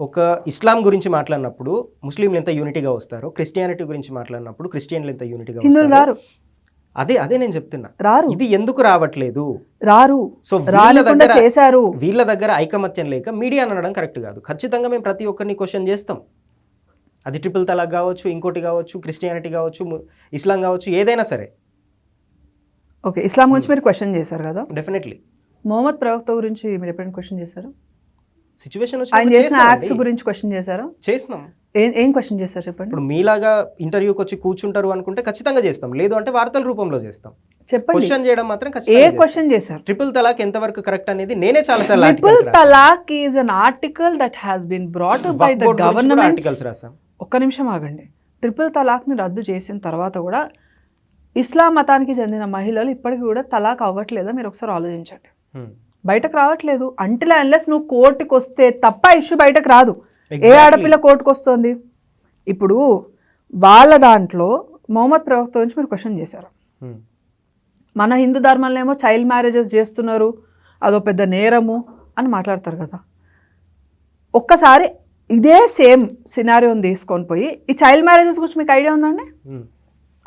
ఒక ఇస్లాం గురించి మాట్లాడినప్పుడు ముస్లింలు ఎంత యూనిటీగా వస్తారో క్రిస్టియానిటీ గురించి మాట్లాడినప్పుడు క్రిస్టియన్లు ఎంత యూనిటీగా వస్తారో అదే అదే నేను చెప్తున్నా. రారు. ఇది ఎందుకు రావట్లేదు? రారు. సో దగ్గర చేశారు. వీళ్ళ దగ్గర ఐకమత్యం లేక మీడియా అనడం కరెక్ట్ కాదు. ఖచ్చితంగా మేము ప్రతి ఒక్కరిని క్వశ్చన్ చేస్తాం. అది ట్రిపుల్ తలాక్ కావచ్చు ఇంకోటి కావచ్చు క్రిస్టియానిటీ కావచ్చు ఇస్లాం కావచ్చు ఏదైనా సరే. ఓకే ఇస్లాం గురించి మీరు క్వశ్చన్ చేశారు కదా? డెఫినెట్లీ మొహమ్మద్ ప్రవక్త గురించి మీరు ఎప్పుడైనా క్వశ్చన్ చేశారు? సిచ్యువేషన్ ఆయన చేసిన యాక్ట్స్ గురించి క్వశ్చన్ చేశారా? చేసినాం. ఏం ఏం క్వశ్చన్ చేశారు చెప్పండి? ఇప్పుడు మీలాగా ఇంటర్వ్యూకి వచ్చి కూర్చుంటారు అనుకుంటే ఖచ్చితంగా చేస్తాం. లేదు అంటే వార్తల రూపంలో చేస్తాం. చెప్పండి. క్వశ్చన్ చేయడం మాత్రం ఏ క్వశ్చన్ చేశారు? ట్రిపుల్ తలాక్ ఎంతవరకు కరెక్ట్ అనేది నేనే చాలా సార్లు triple talaq is an article that has been brought by the government articles రాసాం ఒక్క నిమిషం ఆగండి. ట్రిపుల్ తలాక్ని రద్దు చేసిన తర్వాత కూడా ఇస్లాం మతానికి చెందిన మహిళలు ఇప్పటికీ కూడా తలాక్ అవ్వట్లేదా? మీరు ఒకసారి ఆలోచించండి. బయటకు రావట్లేదు. అంటే అన్లెస్ నువ్వు కోర్టుకు వస్తే తప్ప ఇష్యూ బయటకు రాదు. ఏ. ఆడపిల్ల కోర్టుకు వస్తుంది? ఇప్పుడు వాళ్ళ దాంట్లో మొహమ్మద్ ప్రవక్త గురించి మీరు క్వశ్చన్ చేశారు. Hmm. మన హిందూ ధర్మంలో ఏమో చైల్డ్ మ్యారేజెస్ చేస్తున్నారు. అదో పెద్ద నేరము అని మాట్లాడతారు కదా. ఒక్కసారి ఇదే సేమ్ సినారియోని తీసుకొని పోయి ఈ చైల్డ్ మ్యారేజెస్ గురించి మీకు ఐడియా ఉందండి Hmm.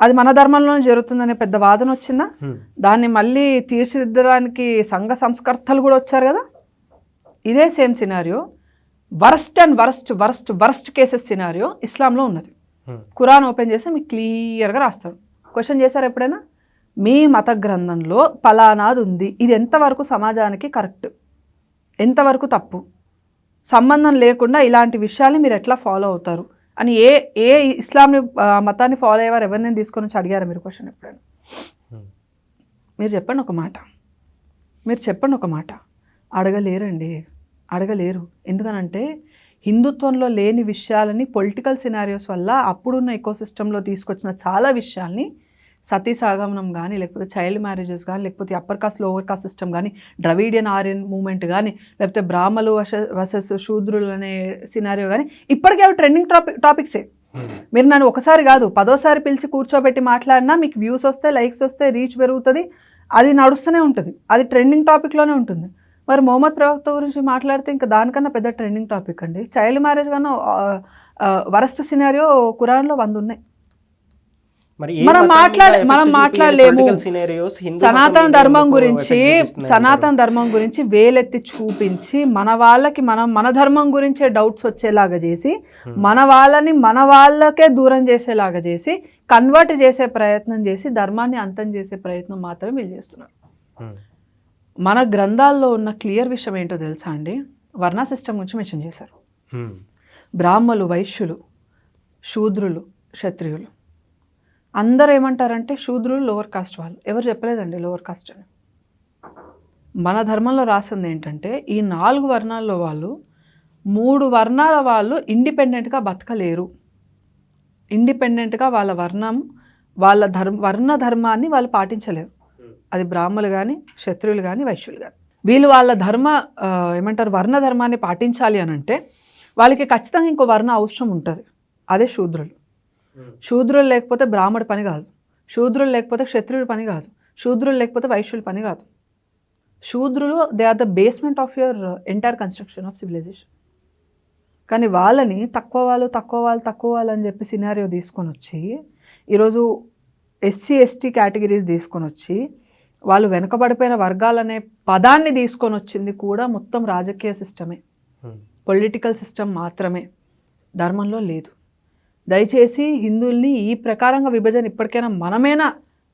అది మన ధర్మంలోనే జరుగుతుందనే పెద్ద వాదన వచ్చిందా. దాన్ని మళ్ళీ తీర్చిదిద్దడానికి సంఘ సంస్కర్తలు కూడా వచ్చారు కదా? ఇదే same scenario. Worst and worst worst worst cases scenario ఇస్లాంలో ఉన్నది. ఖురాన్ ఓపెన్ చేస్తే మీకు క్లియర్గా రాస్తాడు. క్వశ్చన్ చేశారు ఎప్పుడైనా? మీ మత గ్రంథంలో పలానాది ఉంది. ఇది ఎంతవరకు సమాజానికి కరెక్ట్? ఎంతవరకు తప్పు? సంబంధం లేకుండా ఇలాంటి విషయాల్ని మీరు ఎట్లా ఫాలో అవుతారు? అని ఏ ఏ ఇస్లాంని మతాన్ని ఫాలో అయ్యేవారు ఎవరినైనా తీసుకొని వచ్చి అడిగారా మీరు క్వశ్చన్ ఎప్పుడైనా? Hmm. మీరు చెప్పండి ఒక మాట. మీరు చెప్పండి ఒక మాట. అడగలేరండి. అడగలేరు. ఎందుకనంటే హిందుత్వంలో లేని విషయాలని పొలిటికల్ సినారియోస్ వల్ల అప్పుడున్న ఎకోసిస్టంలో తీసుకొచ్చిన చాలా విషయాల్ని సతీ సాగమనం కానీ లేకపోతే చైల్డ్ మ్యారేజెస్ కానీ లేకపోతే upper caste lower caste system కానీ ద్రవిడియన్ ఆర్యన్ మూమెంట్ కానీ లేకపోతే బ్రాహ్మలు వర్సెస్ శూద్రులు అనే సినారియో కానీ ఇప్పటికే అవి ట్రెండింగ్ టాపిక్ టాపిక్సే. మీరు నన్ను ఒకసారి కాదు పదోసారి పిలిచి కూర్చోబెట్టి మాట్లాడినా మీకు వ్యూస్ వస్తాయి లైక్స్ వస్తాయి రీచ్ పెరుగుతుంది అది నడుస్తూనే ఉంటుంది. అది ట్రెండింగ్ టాపిక్లోనే ఉంటుంది. మరి మొహమ్మద్ ప్రవక్త గురించి మాట్లాడితే ఇంకా దానికన్నా పెద్ద ట్రెండింగ్ టాపిక్ అండి. చైల్డ్ మ్యారేజ్ కన్నా వరస్ట్ సినారియో కురాన్లో వంద ఉన్నాయి. మనం మాట్లాడ- మనం మాట్లాడలేము. సనాతన ధర్మం గురించి సనాతన ధర్మం గురించి వేలెత్తి చూపించి మన వాళ్ళకి మనం మన ధర్మం గురించే డౌట్స్ వచ్చేలాగా చేసి మన వాళ్ళని మన వాళ్ళకే దూరం చేసేలాగా చేసి కన్వర్ట్ చేసే ప్రయత్నం చేసి ధర్మాన్ని అంతం చేసే ప్రయత్నం మాత్రమే వీళ్ళు చేస్తున్నారు. మన గ్రంథాల్లో ఉన్న క్లియర్ విషయం ఏంటో తెలుసా అండి? వర్ణ సిస్టమ్ గురించి మెన్షన్ చేశారు. బ్రాహ్మలు వైశ్యులు శూద్రులు క్షత్రియులు. అందరు ఏమంటారంటే శూద్రులు లోవర్ కాస్ట్ వాళ్ళు. ఎవరు చెప్పలేదండి లోవర్ కాస్ట్ అని. మన ధర్మంలో రాసింది ఏంటంటే ఈ నాలుగు వర్ణాల్లో వాళ్ళు మూడు వర్ణాల వాళ్ళు ఇండిపెండెంట్గా బతకలేరు. ఇండిపెండెంట్గా వాళ్ళ వర్ణం వాళ్ళ ధర్మ వర్ణ ధర్మాన్ని వాళ్ళు పాటించలేరు. అది బ్రాహ్మలు కానీ క్షత్రియులు కానీ వైశ్యులు కానీ వీళ్ళు వాళ్ళ ధర్మ ఏమంటారు వర్ణ ధర్మాన్ని పాటించాలి అని అంటే వాళ్ళకి ఖచ్చితంగా ఇంకో వర్ణ అవసరం ఉంటుంది. అదే శూద్రులు. శూద్రులు లేకపోతే బ్రాహ్మడి పని కాదు. శూద్రులు లేకపోతే క్షత్రియుడి పని కాదు. శూద్రులు లేకపోతే వైశ్యుల పని కాదు. శూద్రులు they are the basement of your entire construction of civilization కానీ వాళ్ళని తక్కువ వాళ్ళు తక్కువ వాళ్ళు తక్కువ వాళ్ళు అని చెప్పి సినారియో తీసుకొని వచ్చి ఈరోజు ఎస్సీ ఎస్టీ కేటగిరీస్ తీసుకొని వచ్చి వాళ్ళు వెనుకబడిపోయిన వర్గాలనే పదాన్ని తీసుకొని వచ్చింది కూడా మొత్తం రాజకీయ సిస్టమే పొలిటికల్ సిస్టమ్ మాత్రమే. ధర్మంలో లేదు. దయచేసి హిందువుల్ని ఈ ప్రకారంగా విభజన ఇప్పటికైనా మనమేనా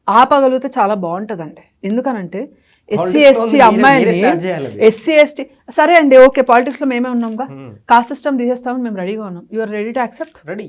ఆపగలిగితే చాలా బాగుంటుందండి. ఎందుకనంటే ఎస్సీ ఎస్టీ అమ్మాయిని. ఎస్సీ ఎస్టీ సరే అండి ఓకే పాలిటిక్స్లో మేమే ఉన్నాంగా. కాస్ట్ సిస్టమ్ తీసేస్తామని మేము రెడీగా ఉన్నాం. You are ready to accept ready